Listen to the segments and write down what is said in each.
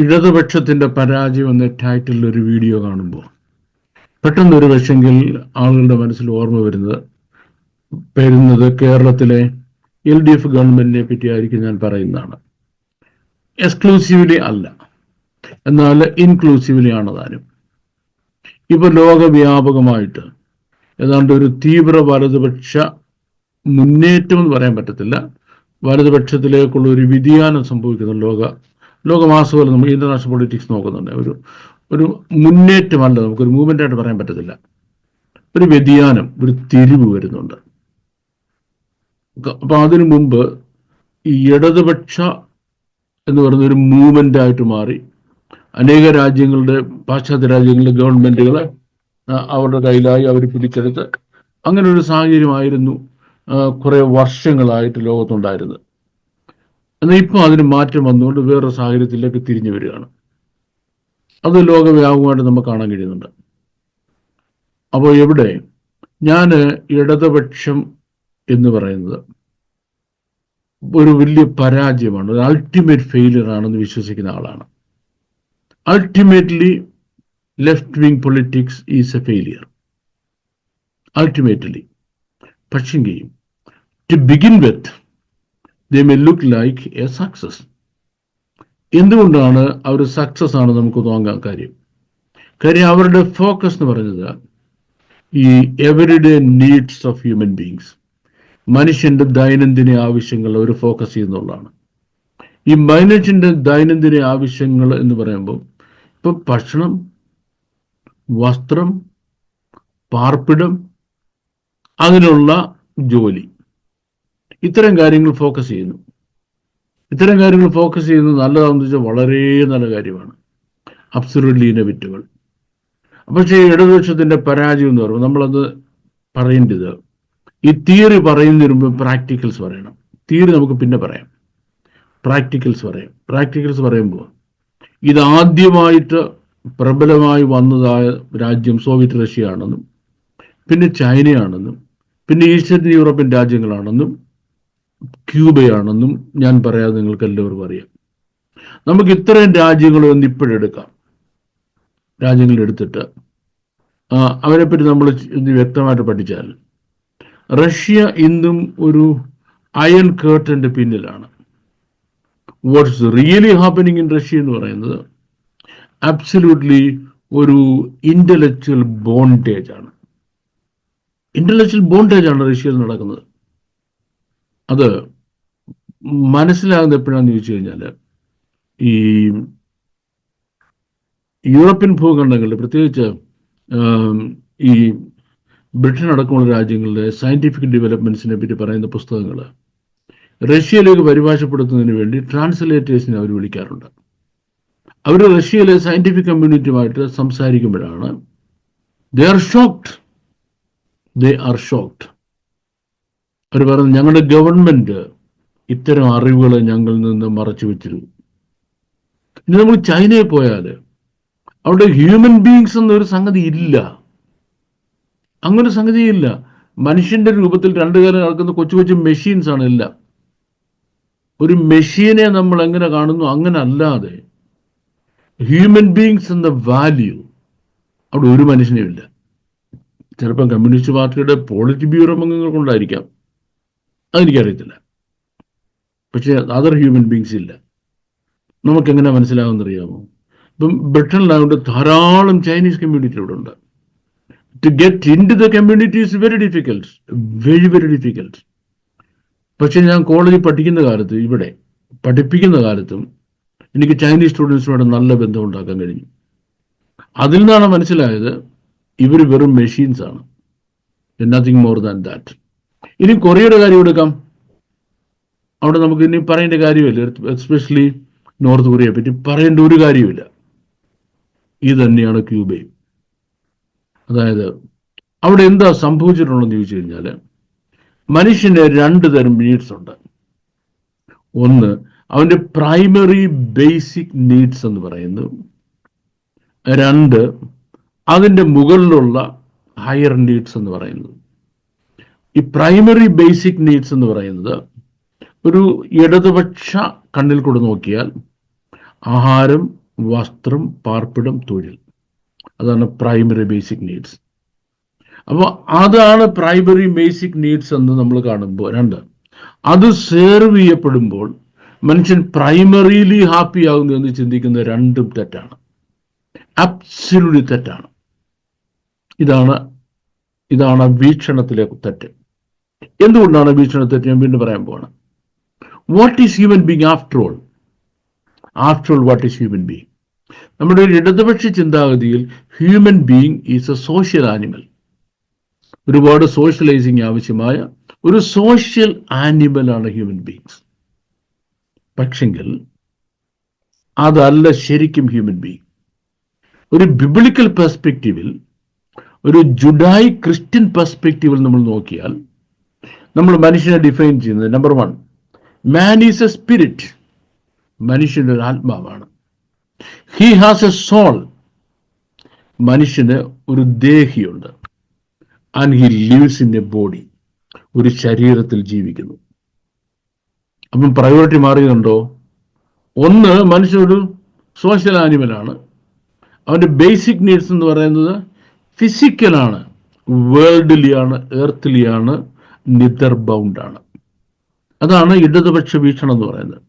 ഇടതുപക്ഷത്തിന്റെ പരാജയം എന്ന ടൈറ്റിലിൽ ഒരു വീഡിയോ കാണുമ്പോൾ പെട്ടെന്ന് ഒരു പക്ഷെങ്കിൽ ആളുകളുടെ മനസ്സിൽ ഓർമ്മ വരുന്നത് വരുന്നത് കേരളത്തിലെ എൽ ഡി എഫ് ഗവൺമെന്റിനെ പറ്റിയായിരിക്കും ഞാൻ പറയുന്നതാണ്. എക്സ്ക്ലൂസീവ്ലി അല്ല. എന്നാൽ ഇൻക്ലൂസീവ്ലി ആണ് താനും. ഇപ്പൊ ലോകവ്യാപകമായിട്ട് ഏതാണ്ട് ഒരു തീവ്ര വലതുപക്ഷ മുന്നേറ്റം എന്ന് പറയാൻ പറ്റത്തില്ല. വലതുപക്ഷത്തിലേക്കുള്ള ഒരു വ്യതിയാനം സംഭവിക്കുന്ന ലോക ലോകമാസകലം നമ്മൾ ഇന്റർനാഷണൽ പൊളിറ്റിക്സ് നോക്കുന്നുണ്ട്. ഒരു ഒരു മുന്നേറ്റമല്ല നമുക്കൊരു മൂവ്മെന്റ് ആയിട്ട് പറയാൻ പറ്റത്തില്ല. ഒരു വ്യതിയാനം ഒരു തിരിവ് വരുന്നുണ്ട്. അപ്പൊ അതിനു മുമ്പ് ഈ ഇടതുപക്ഷ എന്ന് പറയുന്ന ഒരു മൂവ്മെന്റ് ആയിട്ട് മാറി. അനേക രാജ്യങ്ങളുടെ പാശ്ചാത്യ രാജ്യങ്ങളിലെ ഗവൺമെന്റുകളെ അവരുടെ കയ്യിലായി അവർ പിടിച്ചെടുത്ത് അങ്ങനെ ഒരു സാഹചര്യമായിരുന്നു കുറെ വർഷങ്ങളായിട്ട് ലോകത്തുണ്ടായിരുന്നത്. എന്നാൽ ഇപ്പോൾ അതിന് മാറ്റം വന്നുകൊണ്ട് വേറൊരു സാഹചര്യത്തിലേക്ക് തിരിഞ്ഞു വരികയാണ്. അത് ലോകവ്യാപകമായിട്ട് നമുക്ക് കാണാൻ കഴിയുന്നുണ്ട്. അപ്പോൾ എവിടെ? ഞാൻ ഇടതുപക്ഷം എന്ന് പറയുന്നത് ഒരു വലിയ പരാജയമാണ് ഒരു അൾട്ടിമേറ്റ് ഫെയിലിയർ ആണെന്ന് വിശ്വസിക്കുന്ന ആളാണ്. Ultimately left wing politics is a failure ultimately പക്ഷെങ്കിൽ to begin with they may look like A success എന്തുകൊണ്ടാണ് അവർ സക്സസ് ആണ് നമുക്ക് തോന്നാൻ കാര്യം. കാര്യം അവരുടെ ഫോക്കസ് എന്ന് പറയുന്നത് ഈ everyday needs of human beings മനുഷ്യന്റെ ദൈനംദിന ആവശ്യങ്ങൾ അവർ ഫോക്കസ് ചെയ്യുന്നുള്ളതാണ്. ഈ മനുഷ്യന്റെ ദൈനംദിന ആവശ്യങ്ങൾ എന്ന് പറയുമ്പോൾ ഇപ്പൊ ഭക്ഷണം വസ്ത്രം പാർപ്പിടം അതിനുള്ള ജോലി. ഇത്തരം കാര്യങ്ങൾ ഫോക്കസ് ചെയ്യുന്നു. ഇത്തരം കാര്യങ്ങൾ ഫോക്കസ് ചെയ്യുന്നത് നല്ലതാണെന്ന് വെച്ചാൽ വളരെ നല്ല കാര്യമാണ്. അബ്സൊല്യൂട്ട്ലി ഇനവിറ്റുകൾ പക്ഷേ ഇടതുപക്ഷത്തിന്റെ പരാജയം എന്ന് പറയുമ്പോൾ നമ്മളത് പറയേണ്ടത് ഈ തിയറി പറയുന്നതിന് മുമ്പ് പ്രാക്ടിക്കൽസ് പറയണം. തിയറി നമുക്ക് പിന്നെ പറയാം. പ്രാക്ടിക്കൽസ് പറയാം. പ്രാക്ടിക്കൽസ് പറയുമ്പോൾ ഇതാദ്യമായിട്ട് പ്രബലമായി വന്നതായ രാജ്യം സോവിയറ്റ് റഷ്യ ആണെന്നും പിന്നെ ചൈനയാണെന്നും പിന്നെ ഈസ്റ്റേൺ യൂറോപ്യൻ രാജ്യങ്ങളാണെന്നും ക്യൂബയാണെന്നും ഞാൻ പറയാതെ നിങ്ങൾക്ക് എല്ലാവർക്കും അറിയാം. നമുക്ക് ഇത്രയും രാജ്യങ്ങൾ ഒന്ന് ഇപ്പോഴെടുക്കാം. രാജ്യങ്ങൾ എടുത്തിട്ട് അവരെപ്പറ്റി നമ്മൾ വ്യക്തമായിട്ട് പഠിച്ചാൽ റഷ്യ ഇന്നും ഒരു അയൺ കേർട്ടന്റെ പിന്നിലാണ്. What's really happening in Russia എന്ന് പറയുന്നത് അബ്സല്യൂട്ട്ലി ഒരു ഇന്റലക്ച്വൽ ബോണ്ടേജ് ആണ്. ഇന്റലക്ച്വൽ ബോണ്ടേജ് ആണ് റഷ്യയിൽ നടക്കുന്നത്. അത് മനസ്സിലാകുന്ന എപ്പോഴാന്ന് ചോദിച്ചു കഴിഞ്ഞാൽ ഈ യൂറോപ്യൻ ഭൂഖണ്ഡങ്ങളിൽ പ്രത്യേകിച്ച് ഈ ബ്രിട്ടൻ അടക്കമുള്ള രാജ്യങ്ങളുടെ സയന്റിഫിക് ഡെവലപ്മെന്റ്സിനെ പറ്റി പറയുന്ന പുസ്തകങ്ങൾ റഷ്യയിലേക്ക് പരിഭാഷപ്പെടുത്തുന്നതിന് വേണ്ടി ട്രാൻസ്ലേറ്റേഴ്സിനെ അവർ വിളിക്കാറുണ്ട്. അവർ റഷ്യയിലെ സയന്റിഫിക് കമ്മ്യൂണിറ്റിയുമായിട്ട് സംസാരിക്കുമ്പോഴാണ് they are shocked they are shocked അവർ പറഞ്ഞു ഞങ്ങളുടെ ഗവൺമെന്റ് ഇത്തരം അറിവുകൾ ഞങ്ങളിൽ നിന്ന് മറച്ചു വെച്ചിരുന്നു. ഇനി നമ്മൾ ചൈനയിൽ പോയാൽ അവിടെ ഹ്യൂമൻ ബീങ്സ് എന്നൊരു സംഗതി ഇല്ല. അങ്ങനെ സംഗതിയില്ല മനുഷ്യന്റെ രൂപത്തിൽ രണ്ടു കാലം നടക്കുന്ന കൊച്ചു കൊച്ചു മെഷീൻസ് ആണ് എല്ലാം. ഒരു മെഷീനെ നമ്മൾ എങ്ങനെ കാണുന്നു? അങ്ങനെ അല്ലാതെ ഹ്യൂമൻ ബീങ്സ് എന്ന വാല്യൂ അവിടെ ഒരു മനുഷ്യനും ഇല്ല ചിലപ്പം കമ്മ്യൂണിസ്റ്റ് പാർട്ടിയുടെ പോളിറ്റ് ബ്യൂറോ അംഗങ്ങൾ അംഗങ്ങൾക്കുണ്ടായിരിക്കാം അതെനിക്കറിയത്തില്ല. പക്ഷേ അതർ ഹ്യൂമൻ ബീങ്സ് ഇല്ല. നമുക്ക് എങ്ങനെ മനസ്സിലാവുമെന്നറിയാമോ ഇപ്പം ബ്രിട്ടനിലാകൊണ്ട് ധാരാളം ചൈനീസ് കമ്മ്യൂണിറ്റി ഇവിടെ ഉണ്ട് to get in to the community is very difficult very very difficult പക്ഷെ ഞാൻ കോളേജിൽ പഠിക്കുന്ന കാലത്ത് ഇവിടെ പഠിപ്പിക്കുന്ന കാലത്തും എനിക്ക് ചൈനീസ് സ്റ്റുഡൻസിനോട് നല്ല ബന്ധം ഉണ്ടാക്കാൻ കഴിഞ്ഞു. അതിൽ നിന്നാണ് മനസ്സിലായത് ഇവർ വെറും മെഷീൻസ് ആണ്. നത്തിങ് മോർ ദാൻ ദാറ്റ് ഇനി കൊറിയയുടെ കാര്യം എടുക്കാം. അവിടെ നമുക്ക് ഇനി പറയേണ്ട കാര്യമില്ല. എസ്പെഷ്യലി നോർത്ത് കൊറിയയെ പറ്റി പറയേണ്ട ഒരു കാര്യമില്ല. ഇത് തന്നെയാണ് ക്യൂബയും. അതായത് അവിടെ എന്താ സംഭവിച്ചിട്ടുണ്ടെന്ന് ചോദിച്ചു കഴിഞ്ഞാൽ മനുഷ്യന് രണ്ട് തരം നീഡ്സ് ഉണ്ട്. ഒന്ന് അവന്റെ പ്രൈമറി ബേസിക് നീഡ്സ് എന്ന് പറയുന്നത് രണ്ട് അതിന്റെ മുകളിലുള്ള ഹയർ നീഡ്സ് എന്ന് പറയുന്നത് ഈ പ്രൈമറി ബേസിക് നീഡ്സ് എന്ന് പറയുന്നത് ഒരു ഇടതുപക്ഷ കണ്ണിൽ കൂടെ നോക്കിയാൽ ആഹാരം വസ്ത്രം പാർപ്പിടം തൊഴിൽ. അതാണ് പ്രൈമറി ബേസിക് നീഡ്സ് അപ്പോൾ അതാണ് പ്രൈമറി ബേസിക് നീഡ്സ് എന്ന് നമ്മൾ കാണുമ്പോൾ രണ്ട് അത് സേർവ് ചെയ്യപ്പെടുമ്പോൾ മനുഷ്യൻ പ്രൈമറിയിലി ഹാപ്പി ആകുന്നു എന്ന് ചിന്തിക്കുന്ന രണ്ടും തെറ്റാണ്. അബ്സല്യൂട്ട്ലി തെറ്റാണ്. ഇതാണ് ഇതാണ് വീക്ഷണത്തിലെ തെറ്റ്. എന്തുകൊണ്ടാണ് വീക്ഷണ തെറ്റ്? ഞാൻ വീണ്ടും പറയാൻ പോവാണ്. What is human being after all after all what is human being നമ്മുടെ ഒരു ഇടതുപക്ഷ ചിന്താഗതിയിൽ human being is a social animal ഒരുപാട് സോഷ്യലൈസിങ് ആവശ്യമായ ഒരു സോഷ്യൽ ആനിമലാണ് ഹ്യൂമൻ ബീങ്സ് പക്ഷെങ്കിൽ അതല്ല ശരിക്കും ഹ്യൂമൻ ബീങ് ഒരു ബിബിളിക്കൽ പെർസ്പെക്റ്റീവിൽ ഒരു ജുഡായി ക്രിസ്ത്യൻ പെർസ്പെക്റ്റീവിൽ നമ്മൾ നോക്കിയാൽ നമ്മൾ മനുഷ്യനെ ഡിഫൈൻ ചെയ്യുന്നത് number one man is a spirit മനുഷ്യന്റെ ഒരു ആത്മാവാണ്. ഹി ഹാസ് എ സോൾ മനുഷ്യന് ഒരു ദേഹിയുണ്ട്. And he lives in a body ഒരു ശരീരത്തിൽ ജീവിക്കുന്നു. അപ്പം പ്രയോറിറ്റി മാറിയതുണ്ടോ ഒന്ന് മനുഷ്യനൊരു സോഷ്യൽ ആനിമലാണ് അവന്റെ ബേസിക് നീഡ്സ് എന്ന് പറയുന്നത് ഫിസിക്കലാണ് വേൾഡിലിയാണ് എർത്തിലിയാണ് ബൗണ്ട് ബൗണ്ടാണ് അതാണ് ഇടതുപക്ഷ വീക്ഷണം എന്ന് പറയുന്നത്.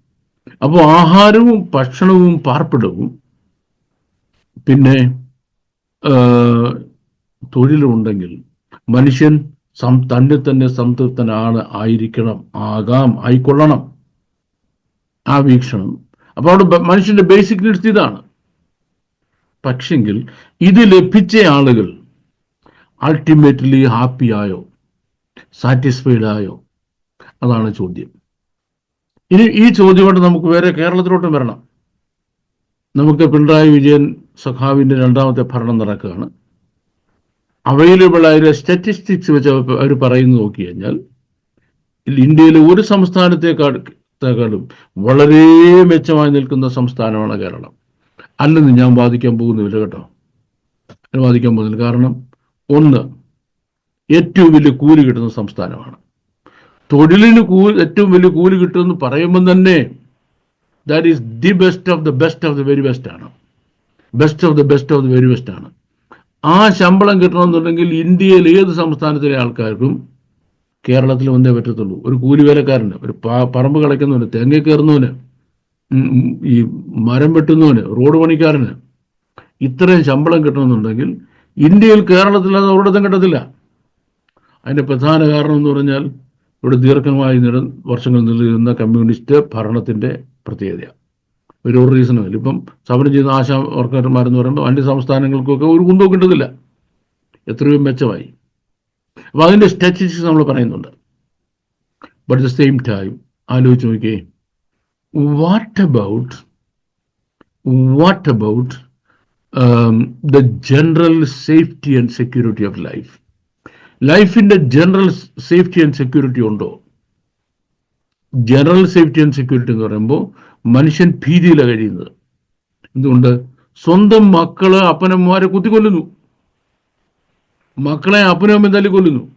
അപ്പോൾ ആഹാരവും ഭക്ഷണവും പാർപ്പിടവും പിന്നെ തൊഴിലുണ്ടെങ്കിൽ മനുഷ്യൻ സം തന്നെ തന്നെ സംതൃപ്തനാണ് ആയിരിക്കണം ആകാം ആയിക്കൊള്ളണം. ആ വീക്ഷണം. അപ്പോൾ അവിടെ മനുഷ്യന്റെ ബേസിക് നീഡ്സ് ഇതാണ്. പക്ഷെങ്കിൽ ഇത് ലഭിച്ച ആളുകൾ അൾട്ടിമേറ്റ്ലി ഹാപ്പി ആയോ? സാറ്റിസ്ഫൈഡ് ആയോ? അതാണ് ചോദ്യം. ഇനി ഈ ചോദ്യം കൊണ്ട് നമുക്ക് വേറെ കേരളത്തിലോട്ടും വരണം. നമുക്ക് പിണറായി വിജയൻ സഖാവിന്റെ രണ്ടാമത്തെ ഭരണം നടക്കുകയാണ്. അവൈലബിൾ ആയ സ്റ്റാറ്റിസ്റ്റിക്സ് വെച്ച് അവർ പറയുന്നു നോക്കി കഴിഞ്ഞാൽ ഇന്ത്യയിലെ ഒരു സംസ്ഥാനത്തെക്കാളും വളരെ മെച്ചമായി നിൽക്കുന്ന സംസ്ഥാനമാണ് കേരളം. അല്ലെന്ന് ഞാൻ വാദിക്കാൻ പോകുന്നില്ല കേട്ടോ. ഞാൻ വാദിക്കാൻ പോകുന്നില്ല. കാരണം ഒന്ന് ഏറ്റവും വലിയ കൂലി കിട്ടുന്ന സംസ്ഥാനമാണ്. തൊഴിലിന് കൂ ഏറ്റവും വലിയ കൂലി കിട്ടുമെന്ന് പറയുമ്പോൾ തന്നെ that is the best of the best of the very best ആണ്. Best of the best of the very best ആണ്. ആ ശമ്പളം കിട്ടണമെന്നുണ്ടെങ്കിൽ ഇന്ത്യയിൽ ഏത് സംസ്ഥാനത്തിലെ ആൾക്കാർക്കും കേരളത്തിൽ വന്നേ പറ്റത്തുള്ളൂ. ഒരു കൂലി വേലക്കാരന് ഒരു പറമ്പ് കളയ്ക്കുന്നവന് തേങ്ങ കയറുന്നവന് ഈ മരം വെട്ടുന്നവന് റോഡ് പണിക്കാരന് ഇത്രയും ശമ്പളം കിട്ടണമെന്നുണ്ടെങ്കിൽ ഇന്ത്യയിൽ കേരളത്തിൽ അത് ഒരിടത്തും കിട്ടത്തില്ല. അതിന്റെ പ്രധാന കാരണം എന്ന് പറഞ്ഞാൽ ഇവിടെ ദീർഘമായി നില വർഷങ്ങൾ നിലനിന്ന കമ്മ്യൂണിസ്റ്റ് ഭരണത്തിന്റെ പ്രത്യേകതയാണ്. ഒരു റീസണും ഇല്ല. ഇപ്പം സമരം ചെയ്യുന്ന ആശാ വർക്കർമാരെന്ന് പറയുമ്പോൾ അന്യ സംസ്ഥാനങ്ങൾക്കൊക്കെ ഒരു കുന്തവും കിട്ടത്തില്ല. എത്രയും മെച്ചമായി. അപ്പോൾ അതിന്റെ സ്റ്റാറ്റിസ്റ്റിക്സ് നമ്മൾ പറയുന്നുണ്ട്. ബട്ട് ദ സെയിം ടൈം ആലോചിച്ച് നോക്കിയേ. What about what about the general safety and security of life ലൈഫിന്റെ ജനറൽ സേഫ്റ്റി ആൻഡ് സെക്യൂരിറ്റി ഉണ്ടോ? ജനറൽ സേഫ്റ്റി ആൻഡ് സെക്യൂരിറ്റി എന്ന് പറയുമ്പോൾ മനുഷ്യൻ ഭീതിയിലാണ് കഴിയുന്നത്. എന്തുകൊണ്ട്? സ്വന്തം മക്കൾ അപ്പനമ്മമാരെ കുത്തിക്കൊല്ലുന്നു. മക്കളെ അപ്പനമ്മ തല്ലി കൊല്ലുന്നു.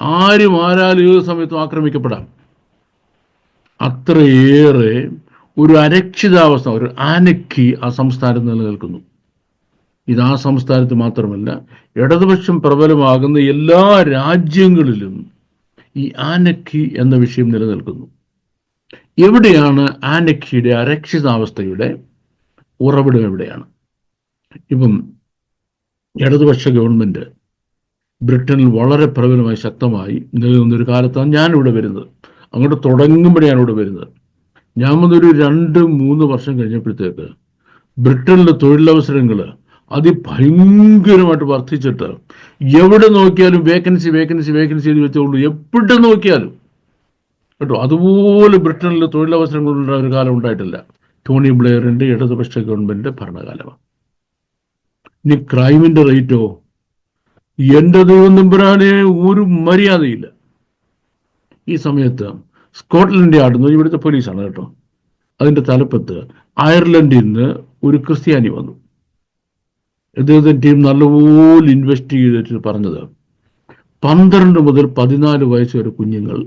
ആരും ആരാലും ഏത് സമയത്തും ആക്രമിക്കപ്പെടാം. അത്രയേറെ ഒരു അരക്ഷിതാവസ്ഥ ഒരു ആനക്കി ആ സംസ്ഥാനത്ത് നിലനിൽക്കുന്നു. ഇത് ആ സംസ്ഥാനത്ത് മാത്രമല്ല ഇടതുപക്ഷം പ്രബലമാകുന്ന എല്ലാ രാജ്യങ്ങളിലും ഈ ആനക്കി എന്ന വിഷയം നിലനിൽക്കുന്നു. എവിടെയാണ് ആനക്കിയുടെ അരക്ഷിതാവസ്ഥയുടെ ഉറവിടം എവിടെയാണ്? ഇപ്പം ഇടതുപക്ഷ ഗവൺമെന്റ് ബ്രിട്ടനിൽ വളരെ പ്രബലമായി ശക്തമായി നിലനിന്നൊരു കാലത്താണ് ഞാനിവിടെ വരുന്നത്. അങ്ങോട്ട് തുടങ്ങുമ്പോഴാണ് ഇവിടെ വരുന്നത്. ഞാൻ വന്നൊരു രണ്ട് മൂന്ന് വർഷം കഴിഞ്ഞപ്പോഴത്തേക്ക് ബ്രിട്ടനിലെ തൊഴിലവസരങ്ങൾ അതിഭയങ്കരമായിട്ട് വർദ്ധിച്ചിട്ട് എവിടെ നോക്കിയാലും വേക്കൻസി വേക്കൻസി വേക്കൻസി എന്ന് വെച്ചുകൊണ്ട് എവിടെ നോക്കിയാലും കേട്ടോ അതുപോലെ ബ്രിട്ടനിൽ തൊഴിലവസരങ്ങളുള്ള ഒരു കാലം ഉണ്ടായിട്ടില്ല. ടോണി ബ്ലെയറിന്റെ ഇടതുപക്ഷ ഗവൺമെന്റിന്റെ ഭരണകാലമാണ്. ഇനി ക്രൈമിന്റെ റേറ്റോ എന്റെ ദൈവം നമ്പുരാനെ ഒരു മര്യാദയില്ല. ഈ സമയത്ത് സ്കോട്ട്ലൻഡ് ആടുന്നു ഇവിടുത്തെ പോലീസാണ് കേട്ടോ. അതിന്റെ തലപ്പത്ത് അയർലൻഡിൽ നിന്ന് ഒരു ക്രിസ്ത്യാനി വന്നു. ഇദ്ദേഹത്തിന്റെ ടീം നല്ലപോലെ ഇൻവെസ്റ്റ് ചെയ്തിട്ട് പറഞ്ഞത് പന്ത്രണ്ട് മുതൽ പതിനാല് വയസ്സ് വരെ കുഞ്ഞുങ്ങൾ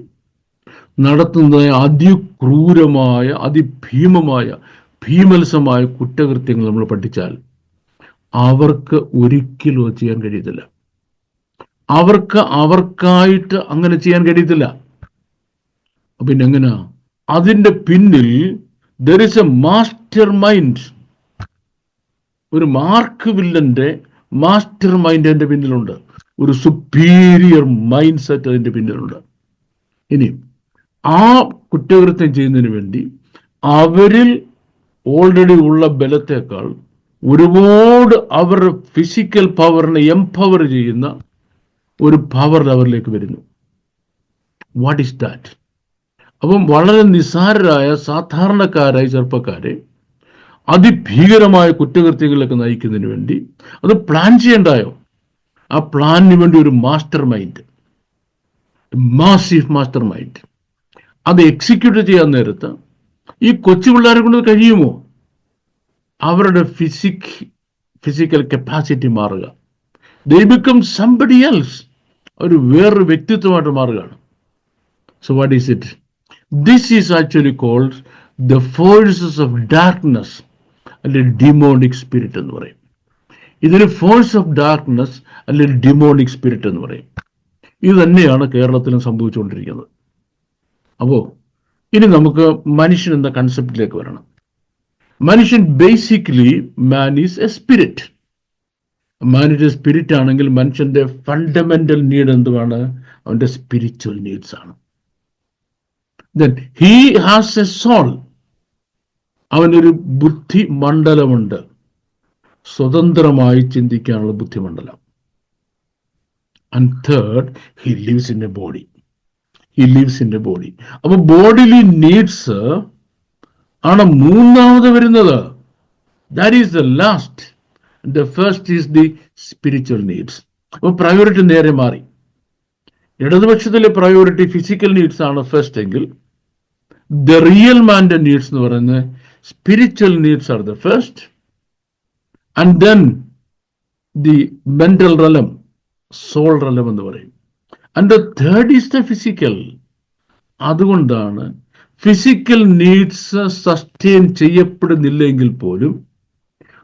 നടത്തുന്ന അതിക്രൂരമായ അതിഭീമമായ ഭീമത്സമായ കുറ്റകൃത്യങ്ങൾ നമ്മൾ പഠിച്ചാൽ അവർക്ക് ഒരിക്കലും ചെയ്യാൻ കഴിയത്തില്ല. അവർക്ക് അവർക്കായിട്ട് അങ്ങനെ ചെയ്യാൻ കഴിയത്തില്ല. പിന്നെ എങ്ങനെയാ അതിന്റെ പിന്നിൽ there is a master mind ഒരു മാർക്ക് വില്ലന്റെ മാസ്റ്റർ മൈൻഡ് അതിന്റെ പിന്നിലുണ്ട്. ഒരു സുപ്പീരിയർ മൈൻഡ് സെറ്റ് അതിന്റെ പിന്നിലുണ്ട്. ഇനി ആ കുറ്റകൃത്യം ചെയ്യുന്നതിന് വേണ്ടി അവരിൽ ഓൾറെഡി ഉള്ള ബലത്തേക്കാൾ ഒരുപാട് അവരുടെ ഫിസിക്കൽ പവറിനെ എംപവർ ചെയ്യുന്ന ഒരു പവർ അവരിലേക്ക് വരുന്നു. വാട്ട് ഈസ് ദാറ്റ് അപ്പം വളരെ നിസ്സാരരായ സാധാരണക്കാരായ ചെറുപ്പക്കാരെ അതിഭീകരമായ കുറ്റകൃത്യങ്ങളിലേക്ക് നയിക്കുന്നതിന് വേണ്ടി അത് പ്ലാൻ ചെയ്യണ്ടായോ ആ പ്ലാനിന് വേണ്ടി ഒരു master mind massive master mind അത് എക്സിക്യൂട്ട് ചെയ്യാൻ നേരത്ത് ഈ കൊച്ചു പിള്ളേരെ കൊണ്ട് കഴിയുമോ? അവരുടെ ഫിസിക് ഫിസിക്കൽ കപ്പാസിറ്റി മാറുക. ദേ ബിക്കം സംബഡി എൽസ് ഒരു വേറൊരു വ്യക്തിത്വമായിട്ട് മാറുകയാണ്. So what is it this is actually called the forces of darkness അല്ലെങ്കിൽ ഡിമോണിക് സ്പിരിറ്റ് എന്ന് പറയും. ഇതിന് ഫോഴ്സ് ഓഫ് ഡാർക്ക്നെസ് അല്ലെങ്കിൽ ഡിമോണിക് സ്പിരിറ്റ് എന്ന് പറയും. ഇത് തന്നെയാണ് കേരളത്തിലും സംഭവിച്ചുകൊണ്ടിരിക്കുന്നത്. അപ്പോ ഇനി നമുക്ക് മനുഷ്യൻ എന്ന കൺസെപ്റ്റിലേക്ക് വരണം. മനുഷ്യൻ basically man is a spirit മാനിന്റെ സ്പിരിറ്റ് ആണെങ്കിൽ മനുഷ്യന്റെ ഫണ്ടമെന്റൽ നീഡ് എന്തുവാണ്? അവന്റെ സ്പിരിച്വൽ നീഡ്സ് ആണ്. ഹീ ഹാസ് എ സോൾ അവനൊരു ബുദ്ധിമണ്ഡലമുണ്ട്. സ്വതന്ത്രമായി ചിന്തിക്കാനുള്ള ബുദ്ധിമണ്ഡലം. And third he lives in a body he lives in a body അപ്പൊ ബോഡിലി നീഡ്സ് ആണ് മൂന്നാമത് വരുന്നത്. That is the last the first is the spiritual needs അപ്പൊ പ്രയോറിറ്റി നേരെ മാറി. ഇടതുപക്ഷത്തിലെ പ്രയോറിറ്റി ഫിസിക്കൽ നീഡ്സ് ആണ് ഫസ്റ്റ് എങ്കിൽ ദ റിയൽ മാന്റെ നീഡ്സ് എന്ന് പറയുന്നത് spiritual needs are the first and then the mental realm soul realm എന്ന് പറയും. And the third is the physical അതുകൊണ്ടാണ് ഫിസിക്കൽ നീഡ്സ് സസ്റ്റെയിൻ ചെയ്യപ്പെടുന്നില്ലെങ്കിൽ പോലും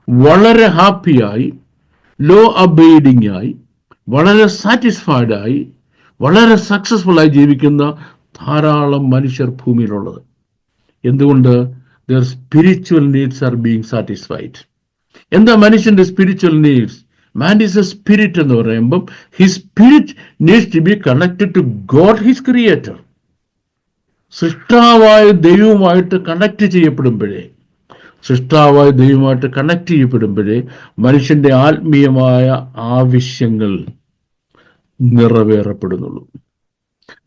വളരെ ഹാപ്പിയായി ലോ അബൈഡിങ് ആയി വളരെ സാറ്റിസ്ഫൈഡ് ആയി വളരെ സക്സസ്ഫുൾ ആയി ജീവിക്കുന്ന ധാരാളം മനുഷ്യർ ഭൂമിയിലുള്ളത്. എന്തുകൊണ്ട്? Their spiritual needs are being satisfied എന്താ മനുഷ്യന്റെ spiritual needs man is a spirit എന്ന് പറയുമ്പം he spirit needs to be connected to God his creator സൃഷ്ടാവായ ദൈവവുമായിട്ട് കണക്ട് ചെയ്യപ്പെടുമ്പോഴേ സൃഷ്ടാവായ ദൈവമായിട്ട് കണക്ട് ചെയ്യപ്പെടുമ്പോഴേ മനുഷ്യന്റെ ആത്മീയമായ ആവശ്യങ്ങൾ നിറവേറപ്പെടുന്നുള്ളൂ.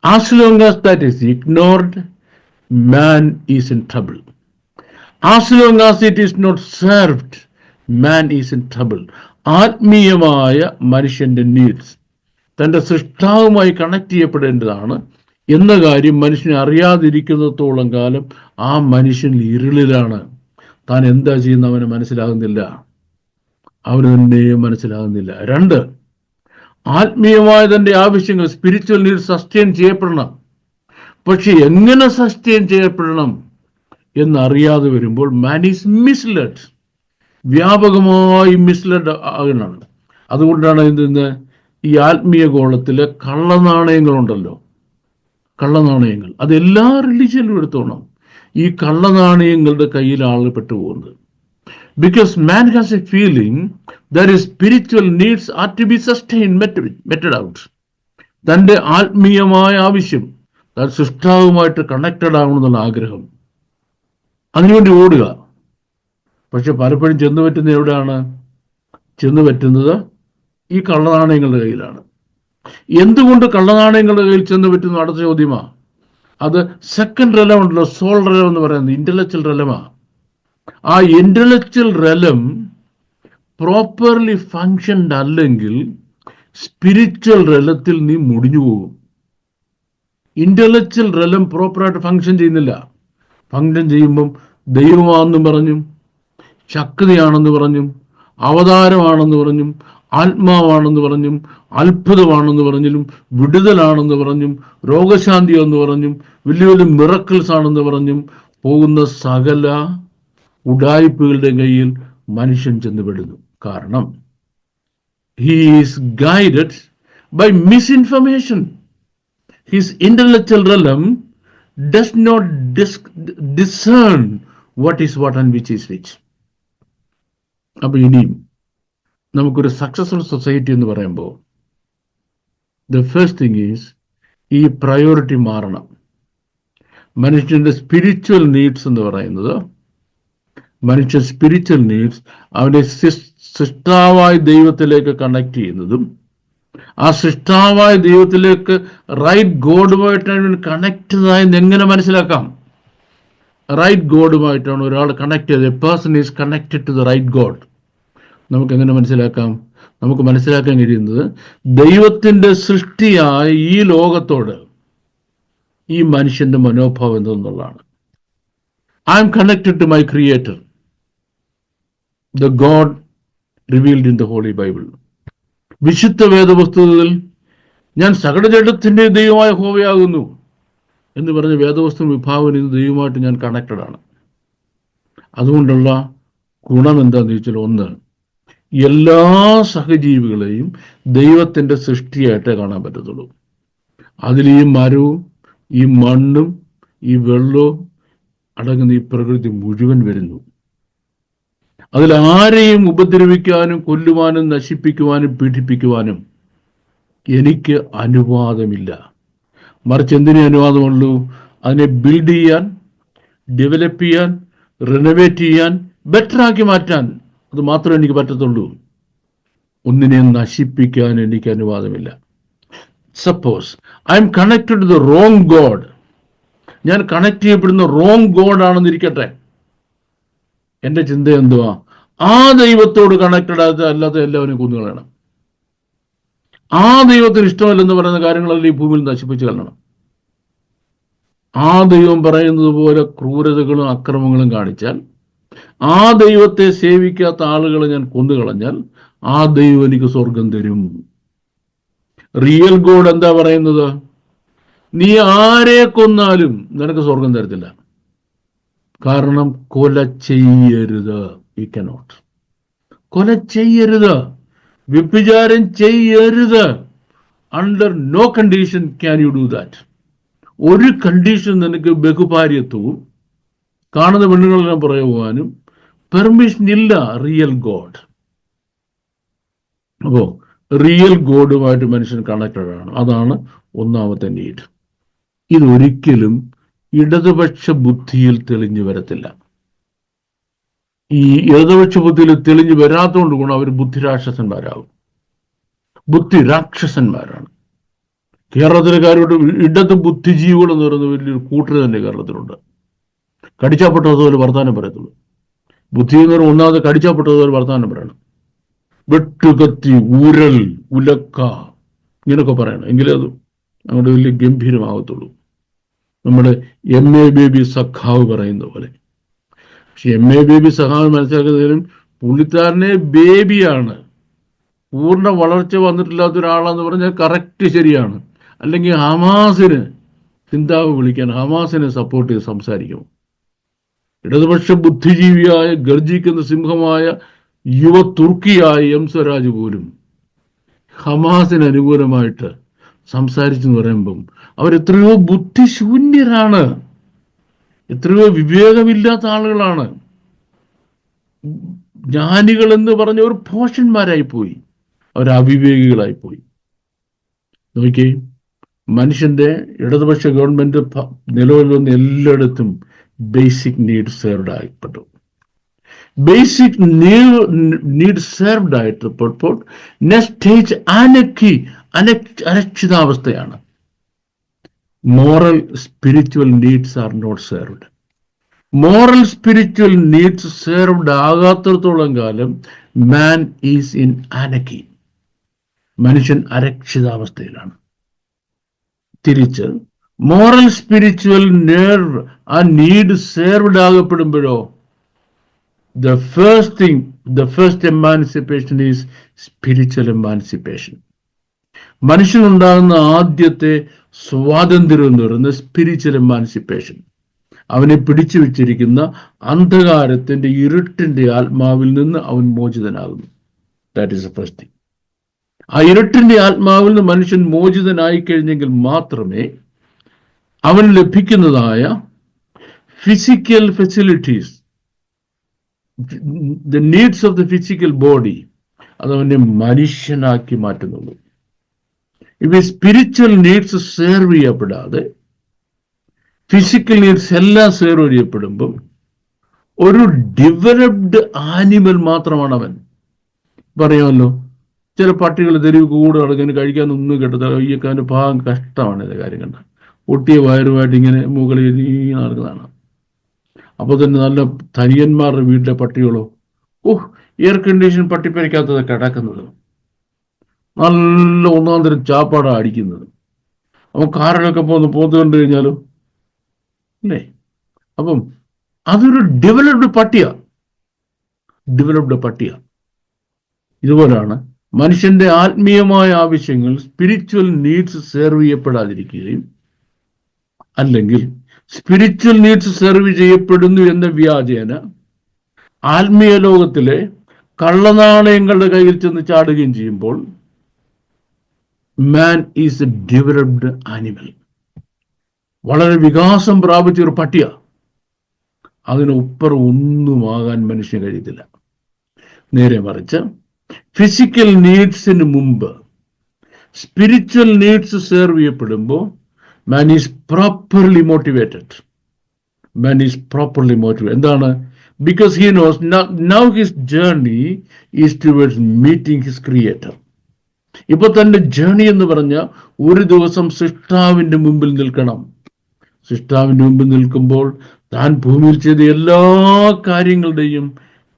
As long as that is ignored man is in trouble as long as it is not served man is in trouble ആത്മീയമായ മനുഷ്യന്റെ needs തന്റെ സൃഷ്ടാവുമായി കണക്ട് ചെയ്യപ്പെടേണ്ടതാണ് എന്ന കാര്യം മനുഷ്യനെ അറിയാതിരിക്കുന്നത്തോളം കാലം ആ മനുഷ്യൻ ഇരുളിലാണ്. താൻ എന്താ ചെയ്യുന്ന അവന് മനസ്സിലാകുന്നില്ല. അവന് തന്നെ മനസ്സിലാകുന്നില്ല. രണ്ട് ആത്മീയമായ തന്റെ ആവശ്യങ്ങൾ സ്പിരിച്വൽ നീഡ് സസ്റ്റെയിൻ ചെയ്യപ്പെടണം. പക്ഷെ എങ്ങനെ സസ്റ്റെയിൻ ചെയ്യപ്പെടണം എന്നറിയാതെ വരുമ്പോൾ മാൻ ഈസ് മിസ്ലെഡ് വ്യാപകമായി മിസ്ലെഡ് ആകുന്നതാണ്. അതുകൊണ്ടാണ് ഇന്ന് ഈ ആത്മീയ ഗോളത്തിലെ കള്ളനാണയങ്ങളുണ്ടല്ലോ. കള്ളനാണയങ്ങൾ. അതെല്ലാ റിലീജിയനും എടുത്തോണം. ഈ കള്ളനാണയങ്ങളുടെ കയ്യിൽ ആളുകൾ പെട്ടുപോകുന്നത്. Because man has a feeling there is spiritual needs are to be sustain meted out തന്റെ ആത്മീയമായ ആവശ്യം താൻ സൃഷ്ടാവുമായിട്ട് കണക്റ്റഡ് ആകണമെന്നുള്ള ആഗ്രഹം. അതിനുവേണ്ടി ഓടുക. പക്ഷെ പലപ്പോഴും ചെന്ന് പറ്റുന്നത് എവിടെയാണ്? ചെന്ന് പറ്റുന്നത് ഈ കള്ളനാണയങ്ങളുടെ കയ്യിലാണ്. എന്തുകൊണ്ട് കള്ളനാണയങ്ങളുടെ കയ്യിൽ ചെന്ന് പറ്റുന്ന? അടുത്ത ചോദ്യമാ. അത് സെക്കൻഡ് റെലം ഉണ്ടല്ലോ സോൾ റെലം എന്ന് പറയുന്നത് ഇന്റലക്ച്വൽ റെലമാ ആ. ഇന്റലക്ച്വൽ റെലം പ്രോപ്പർലി ഫങ്ഷൻഡ് അല്ലെങ്കിൽ സ്പിരിച്വൽ റലത്തിൽ നീ മുടിഞ്ഞു പോകും. ഇന്റലക്ച്വൽ റലം പ്രോപ്പറായിട്ട് ഫങ്ഷൻ ചെയ്യുന്നില്ല. ഫങ്ഷൻ ചെയ്യുമ്പം ദൈവമാണെന്നും പറഞ്ഞും ശക്തിയാണെന്ന് പറഞ്ഞും അവതാരമാണെന്ന് പറഞ്ഞും ആത്മാവാണെന്ന് പറഞ്ഞും അത്ഭുതമാണെന്ന് പറഞ്ഞും വിടുതലാണെന്ന് പറഞ്ഞും രോഗശാന്തി എന്ന് പറഞ്ഞും വലിയ വലിയ മിറക്കിൾസ് ആണെന്ന് പറഞ്ഞും പോകുന്ന സകല ഉടായ്പകളുടെ കയ്യിൽ മനുഷ്യൻ ചെന്നുപെടുന്നു കാരണം he is guided by misinformation. His intellectual realm does not dis- discern what is what and which is which. അപ്പൊ ഇനിയും നമുക്കൊരു സക്സസ്ഫുൾ സൊസൈറ്റി എന്ന് പറയുമ്പോൾ ദ ഫസ്റ്റ് തിങ് ഈസ് ഈ പ്രയോറിറ്റി മാറണം മനുഷ്യന്റെ സ്പിരിച്വൽ നീഡ്സ് എന്ന് പറയുന്നത് മനുഷ്യ സ്പിരിച്വൽ നീഡ്സ് അവന്റെ സിസ്- സൃഷ്ടാവായ ദൈവത്തിലേക്ക് കണക്ട് ചെയ്യുന്നതും ആ സൃഷ്ടാവായ ദൈവത്തിലേക്ക് റൈറ്റ് ഗോഡുമായിട്ടാണ് കണക്ട് ആയെന്ന് എങ്ങനെ മനസ്സിലാക്കാം? റൈറ്റ് ഗോഡുമായിട്ടാണ് ഒരാൾ കണക്ട് ചെയ്തത്. A person is connected to the right God നമുക്ക് എങ്ങനെ മനസ്സിലാക്കാം? നമുക്ക് മനസ്സിലാക്കാൻ കഴിയുന്നത് ദൈവത്തിന്റെ സൃഷ്ടിയായ ഈ ലോകത്തോട് ഈ മനുഷ്യന്റെ മനോഭാവം എന്തെന്നുള്ളതാണ്. I am connected to my creator the God revealed in the holy Bible വിശുദ്ധ വേദപുസ്തകത്തിൽ ഞാൻ സകടജടത്തിന്റെ ദൈവമായ ഹോവയാകുന്നു എന്ന് പറഞ്ഞ വേദവസ്തു വിഭാവന ദൈവമായിട്ട് ഞാൻ കണക്റ്റഡ് ആണ്. അതുകൊണ്ടുള്ള ഗുണം എന്താന്ന് ചോദിച്ചാൽ ഒന്ന് എല്ലാ സഹജീവികളെയും ദൈവത്തിന്റെ സൃഷ്ടിയായിട്ടേ കാണാൻ പറ്റത്തുള്ളൂ. അതിൽ ഈ മരവും ഈ മണ്ണും ഈ വെള്ളവും അടങ്ങുന്ന ഈ പ്രകൃതി മുഴുവൻ വരുന്നു. അതിൽ ആരെയും ഉപദ്രവിക്കാനും കൊല്ലുവാനും നശിപ്പിക്കുവാനും പീഡിപ്പിക്കുവാനും എനിക്ക് അനുവാദമില്ല. മറിച്ച് എന്തിനു അനുവാദമുള്ളൂ? അതിനെ ബിൽഡ് ചെയ്യാൻ ഡെവലപ്പ് ചെയ്യാൻ റിനോവേറ്റ് ചെയ്യാൻ ബെറ്റർ ആക്കി മാറ്റാൻ അത് മാത്രമേ എനിക്ക് പറ്റത്തുള്ളൂ. ഒന്നിനെ നശിപ്പിക്കാൻ എനിക്ക് അനുവാദമില്ല. Suppose I am connected to the wrong God ഞാൻ കണക്ട് ചെയ്യപ്പെടുന്ന റോങ് ഗോഡ് ആണെന്നിരിക്കട്ടെ. എന്റെ ചിന്ത എന്തുവാ? ആ ദൈവത്തോട് കണക്റ്റഡ് ആയത് അല്ലാതെ എല്ലാവരും കൊന്നുകളയണം ആ ദൈവത്തിന് ഇഷ്ടമല്ലെന്ന് പറയുന്ന കാര്യങ്ങളെല്ലാം ഈ ഭൂമിയിൽ നശിപ്പിച്ച് കളയണം. ആ ദൈവം പറയുന്നത് പോലെ ക്രൂരതകളും അക്രമങ്ങളും കാണിച്ചാൽ ആ ദൈവത്തെ സേവിക്കാത്ത ആളുകളെ ഞാൻ കൊന്നുകളഞ്ഞാൽ ആ ദൈവം എനിക്ക് സ്വർഗം തരും. റിയൽ ഗോഡ് എന്താ പറയുന്നത്? നീ ആരെ കൊന്നാലും നിനക്ക് സ്വർഗം തരത്തില്ല. കാരണം കൊല ചെയ്യരുത്. യു കനോട്ട് കൊല ചെയ്യരുത്. വ്യഭിചാരം ചെയ്യരുത്. Under no condition can you do that ഒരു കണ്ടീഷൻ നിനക്ക് ബഹുഭാര്യത്വവും കാണുന്ന പെണ്ണുങ്ങളെല്ലാം പറയുവാനും പെർമിഷൻ ഇല്ല റിയൽ ഗോഡ് അപ്പോ റിയൽ ഗോഡുമായിട്ട് മനുഷ്യൻ കണക്റ്റഡ് ആണ് അതാണ് ഒന്നാമത്തെ നീഡ് ഇതൊരിക്കലും ഇടതുപക്ഷ ബുദ്ധിയിൽ തെളിഞ്ഞു വരത്തില്ല. ഈ ഇടതുപക്ഷ ബുദ്ധിയിൽ തെളിഞ്ഞു വരാത്തതുകൊണ്ട് ഗുണം അവർ ബുദ്ധിരാക്ഷസന്മാരാകും. ബുദ്ധി രാക്ഷസന്മാരാണ്. കേരളത്തിലെ കാര്യമായിട്ട് ഇടത് ബുദ്ധിജീവികൾ എന്ന് പറയുന്ന വലിയൊരു കൂട്ടർ തന്നെ കേരളത്തിലുണ്ട്. കടിച്ചാപ്പെട്ടതുപോലെ വർത്താനം പറയത്തുള്ളൂ. ബുദ്ധി എന്ന് പറയുന്നത് ഒന്നാമത് കടിച്ചാപ്പെട്ടതുപോലെ വർത്താനം പറയണം. വെട്ടുകത്തി ഉരൽ ഉലക്ക ഇങ്ങനെയൊക്കെ പറയണം. എങ്കിലേ അത് അങ്ങോട്ട് വലിയ ഗംഭീരമാകത്തുള്ളൂ. നമ്മുടെ എം എ ബേബി സഖാവ് പറയുന്ന പോലെ. പക്ഷെ എം എ ബേബി സഖാവ് മനസ്സിലാക്കുന്നതിനും പുള്ളിക്കാരനെ ബേബിയാണ് പൂർണ വളർച്ച വന്നിട്ടില്ലാത്ത ഒരാളാന്ന് പറഞ്ഞാൽ കറക്റ്റ് ശരിയാണ്. അല്ലെങ്കിൽ ഹമാസിന് ചിന്താവ് വിളിക്കാൻ ഹമാസിനെ സപ്പോർട്ട് ചെയ്ത് സംസാരിക്കും. ഇടതുപക്ഷ ബുദ്ധിജീവിയായ ഗർജിക്കുന്ന സിംഹമായ യുവ തുർക്കിയായ എം സ്വരാജ് പോലും ഹമാസിന് അനുകൂലമായിട്ട് സംസാരിച്ചെന്ന് പറയുമ്പം അവരെത്രയോ ബുദ്ധിശൂന്യരാണ്. എത്രയോ വിവേകമില്ലാത്ത ആളുകളാണ്. ജ്ഞാനികൾ എന്ന് പറഞ്ഞ ഒരു പോഷന്മാരായി പോയി. അവർ അവിവേകികളായി പോയി. നോക്കിയേ മനുഷ്യന്റെ ഇടതുപക്ഷ ഗവൺമെന്റ് നിലവിൽ വന്ന എല്ലായിടത്തും ബേസിക് നീഡ് സേർവ്ഡ് ആയിപ്പെട്ടു. ബേസിക് നീഡ് സേർവ്ഡ് ആയിട്ട് പെട്ടപ്പോൾ നെക്സ്റ്റ് സ്റ്റേജ് അനക്കി അരക്ഷിതാവസ്ഥയാണ്. Moral spiritual needs are not served moral spiritual needs served ആകാത്തിടത്തോളം കാലം മാൻ ഈസ് ഇൻ അനക്കി മനുഷ്യൻ അരക്ഷിതാവസ്ഥയിലാണ്. തിരിച്ച് മോറൽ സ്പിരിച്വൽ നേർവ് ആ need served ആകപ്പെടുമ്പോഴോ the first thing the first emancipation is spiritual emancipation മനുഷ്യനുണ്ടാകുന്ന ആദ്യത്തെ സ്വാതന്ത്ര്യം എന്ന് പറയുന്നത് സ്പിരിച്വൽ എമാൻസിപ്പേഷൻ അവനെ പിടിച്ചു വെച്ചിരിക്കുന്ന അന്ധകാരത്തിന്റെ ഇരുട്ടിന്റെ ആത്മാവിൽ നിന്ന് അവൻ മോചിതനാകുന്നു. That is a first thing ആ ഇരുട്ടിന്റെ ആത്മാവിൽ നിന്ന് മനുഷ്യൻ മോചിതനായി കഴിഞ്ഞെങ്കിൽ മാത്രമേ അവൻ ലഭിക്കുന്നതായ physical facilities the needs of the physical body അതവനെ മനുഷ്യനാക്കി മാറ്റുന്നുള്ളൂ. ഇവ സ്പിരിച്വൽ നീഡ്സ് സേർവ് ചെയ്യപ്പെടാതെ ഫിസിക്കൽ നീഡ്സ് എല്ലാം സേർവ് ചെയ്യപ്പെടുമ്പം ഒരു ഡെവലപ്ഡ് ആനിമൽ മാത്രമാണ് അവൻ പറയാമല്ലോ? ചില പട്ടികൾ തെരുവ് കൂടെ നടക്കുന്ന കഴിക്കാനൊന്നും കിട്ടത്തില്ല. അയ്യക്കാന്റെ ഭാഗം കഷ്ടമാണ് ഇത് കാര്യം കണ്ട ഒട്ടിയ വയറുമായിട്ട് ഇങ്ങനെ മുകളിൽ നടക്കുന്നതാണ്. അപ്പോൾ തന്നെ നല്ല തനിയന്മാരുടെ വീട്ടിലെ പട്ടികളോ? ഓഹ് എയർ കണ്ടീഷൻ പട്ടിപ്പരിക്കാത്തത് കിടക്കുന്നത്. നല്ല ഒന്നാം തരം ചാപ്പാടാണ് അടിക്കുന്നത്. അപ്പം കാറിലൊക്കെ പോന്ന് പോത്ത് കണ്ടു കഴിഞ്ഞാലോ? അല്ലേ? അപ്പം അതൊരു ഡെവലപ്ഡ് പട്ടിയ. ഡെവലപ്ഡ് പട്ടിയ. ഇതുപോലാണ് മനുഷ്യന്റെ ആത്മീയമായ ആവശ്യങ്ങൾ സ്പിരിച്വൽ നീഡ്സ് സെർവ് ചെയ്യപ്പെടാതിരിക്കുകയും അല്ലെങ്കിൽ സ്പിരിച്വൽ നീഡ്സ് സെർവ് ചെയ്യപ്പെടുന്നു എന്ന വ്യാജേന ആത്മീയ ലോകത്തിലെ കള്ളനാണയങ്ങളുടെ കയ്യിൽ ചെന്ന് ചാടുകയും ചെയ്യുമ്പോൾ man is a developed animal വളരെ വികാസം പ്രാപിച്ച ഒരു പട്ടിയ. അതിന് ഉപ്പർ ഒന്നുമാകാൻ മനുഷ്യന് കഴിയത്തില്ല. നേരെ മറിച്ച് ഫിസിക്കൽ നീഡ്സിന് മുമ്പ് സ്പിരിച്വൽ നീഡ്സ് സെർവ് ചെയ്യപ്പെടുമ്പോൾ man is properly motivated man is properly motivate എന്താണ്? Because he knows now his journey is towards meeting his creator ഇപ്പൊ തന്റെ ജേണി എന്ന് പറഞ്ഞ ഒരു ദിവസം സൃഷ്ടാവിന്റെ മുമ്പിൽ നിൽക്കണം. സൃഷ്ടാവിന്റെ മുമ്പിൽ നിൽക്കുമ്പോൾ താൻ ഭൂമിയിൽ ചെയ്ത എല്ലാ കാര്യങ്ങളുടെയും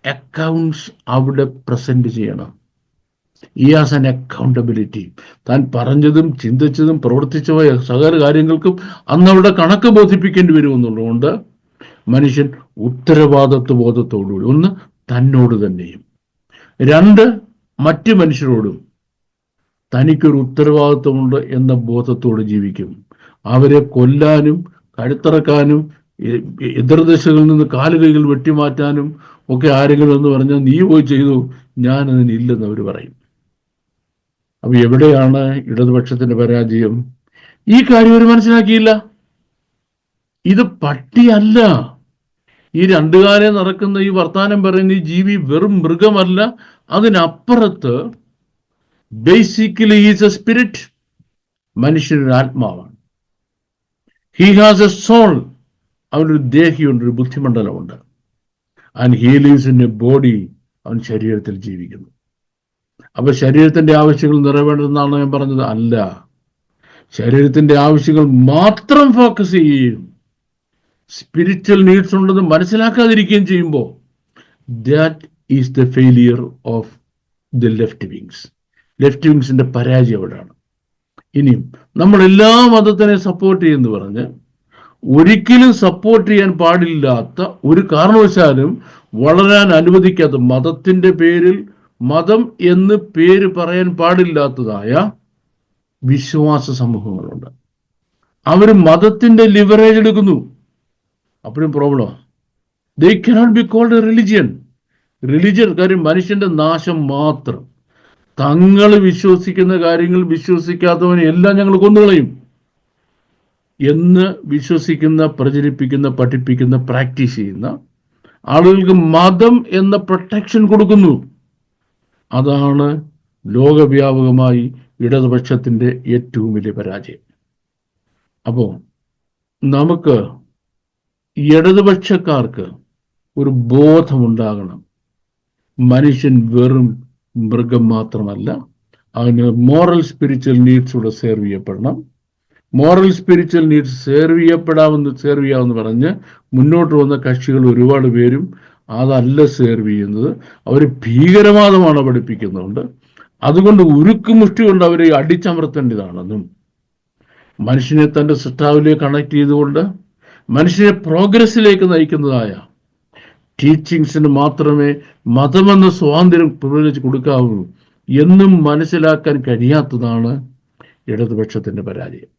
അക്കൗണ്ട്സ് അവിടെ പ്രസന്റ് ചെയ്യണം. ഈ ആസ് ആൻ അക്കൗണ്ടബിലിറ്റി താൻ പറഞ്ഞതും ചിന്തിച്ചതും പ്രവർത്തിച്ചവയ സകല കാര്യങ്ങൾക്കും അന്ന് അവിടെ കണക്ക് ബോധിപ്പിക്കേണ്ടി വരുമെന്നുള്ളതുകൊണ്ട് മനുഷ്യൻ ഉത്തരവാദിത്വ ബോധത്തോടുകൂടി ഒന്ന് തന്നോട് തന്നെയും. രണ്ട് മറ്റു മനുഷ്യരോടും തനിക്കൊരു ഉത്തരവാദിത്വമുണ്ട് എന്ന ബോധത്തോട് ജീവിക്കും. അവരെ കൊല്ലാനും കഴുത്തിറക്കാനും എതിർദിശകളിൽ നിന്ന് കാലുകൈകൾ വെട്ടിമാറ്റാനും ഒക്കെ ആരെങ്കിലും എന്ന് പറഞ്ഞാൽ നീ പോയി ചെയ്തു ഞാൻ അതിനില്ലെന്ന് അവർ പറയും. അപ്പൊ എവിടെയാണ് ഇടതുപക്ഷത്തിന്റെ പരാജയം? ഈ കാര്യം അവർ മനസ്സിലാക്കിയില്ല. ഇത് പട്ടിയല്ല. ഈ രണ്ടുകാലം നടക്കുന്ന ഈ വർത്താനം പറയുന്ന ഈ ജീവി വെറും മൃഗമല്ല. അതിനപ്പുറത്ത് ബേസിക്കലി ഈസ് എ സ്പിരിറ്റ് മനുഷ്യനൊരു ആത്മാവാണ്. ഹി ഹാസ് എ സോൾ അവനൊരു ദേഹിയുണ്ട് ഒരു ബുദ്ധിമണ്ഡലമുണ്ട്. And he lives in a body അവൻ ശരീരത്തിൽ ജീവിക്കുന്നു. അപ്പൊ ശരീരത്തിന്റെ ആവശ്യങ്ങൾ നിറവേണ്ടതെന്നാണ് ഞാൻ പറഞ്ഞത്? അല്ല. ശരീരത്തിന്റെ ആവശ്യങ്ങൾ മാത്രം ഫോക്കസ് ചെയ്യുകയും സ്പിരിച്വൽ നീഡ്സ് ഉണ്ടെന്ന് മനസ്സിലാക്കാതിരിക്കുകയും ചെയ്യുമ്പോൾ that is the failure of the left wings left വിങ്സിന്റെ പരാജയം അവിടെയാണ് ഇനിയും നമ്മൾ എല്ലാ മതത്തിനെ സപ്പോർട്ട് ചെയ്യുന്നു പറഞ്ഞ് ഒരിക്കലും സപ്പോർട്ട് ചെയ്യാൻ പാടില്ലാത്ത ഒരു കാരണവശാലും വളരാൻ അനുവദിക്കാത്ത മതത്തിന്റെ പേരിൽ മതം എന്ന് പേര് പറയാൻ പാടില്ലാത്തതായ വിശ്വാസ സമൂഹങ്ങളുണ്ട്. അവർ മതത്തിന്റെ ലിവറേജ് എടുക്കുന്നു. അപ്പോഴും problem they cannot be called religion religion കാര്യം മനുഷ്യന്റെ നാശം മാത്രം. തങ്ങൾ വിശ്വസിക്കുന്ന കാര്യങ്ങൾ വിശ്വസിക്കാത്തവനെ എല്ലാം ഞങ്ങൾ കൊന്നുകളയും എന്ന് വിശ്വസിക്കുന്ന പ്രചരിപ്പിക്കുന്ന പഠിപ്പിക്കുന്ന പ്രാക്ടീസ് ചെയ്യുന്ന ആളുകൾക്ക് മതം എന്ന പ്രൊട്ടക്ഷൻ കൊടുക്കുന്നു. അതാണ് ലോകവ്യാപകമായി ഇടതുപക്ഷത്തിന്റെ ഏറ്റവും വലിയ പരാജയം. അപ്പോൾ നമുക്ക് ഇടതുപക്ഷക്കാർക്ക് ഒരു ബോധമുണ്ടാകണം. മനുഷ്യൻ വെറും മൃഗം മാത്രമല്ല അതിന് മോറൽ സ്പിരിച്വൽ നീഡ്സ് കൂടെ സേർവ് ചെയ്യപ്പെടണം. മോറൽ സ്പിരിച്വൽ നീഡ്സ് സേർവ് ചെയ്യപ്പെടാമെന്ന് സേർവ് ചെയ്യാമെന്ന് പറഞ്ഞ് മുന്നോട്ട് വന്ന കക്ഷികൾ ഒരുപാട് പേരും അതല്ല സേർവ് ചെയ്യുന്നത്. അവർ ഭീകരവാദമാണ് പഠിപ്പിക്കുന്നുണ്ട് അതുകൊണ്ട് ഉരുക്കുമുഷ്ടി കൊണ്ട് അവരെ അടിച്ചമർത്തേണ്ടതാണെന്നും. മനുഷ്യനെ തന്റെ സൃഷ്ടാവിലേക്ക് കണക്ട് ചെയ്തുകൊണ്ട് മനുഷ്യനെ പ്രോഗ്രസ്സിലേക്ക് നയിക്കുന്നതായ ടീച്ചിങ്സിന് മാത്രമേ മതമെന്ന സ്വാതന്ത്ര്യം പ്രിവിലേജ് കൊടുക്കാവൂ എന്നും മനസ്സിലാക്കാൻ കഴിയാത്തതാണ് ഇടതുപക്ഷത്തിന്റെ പരാജയം.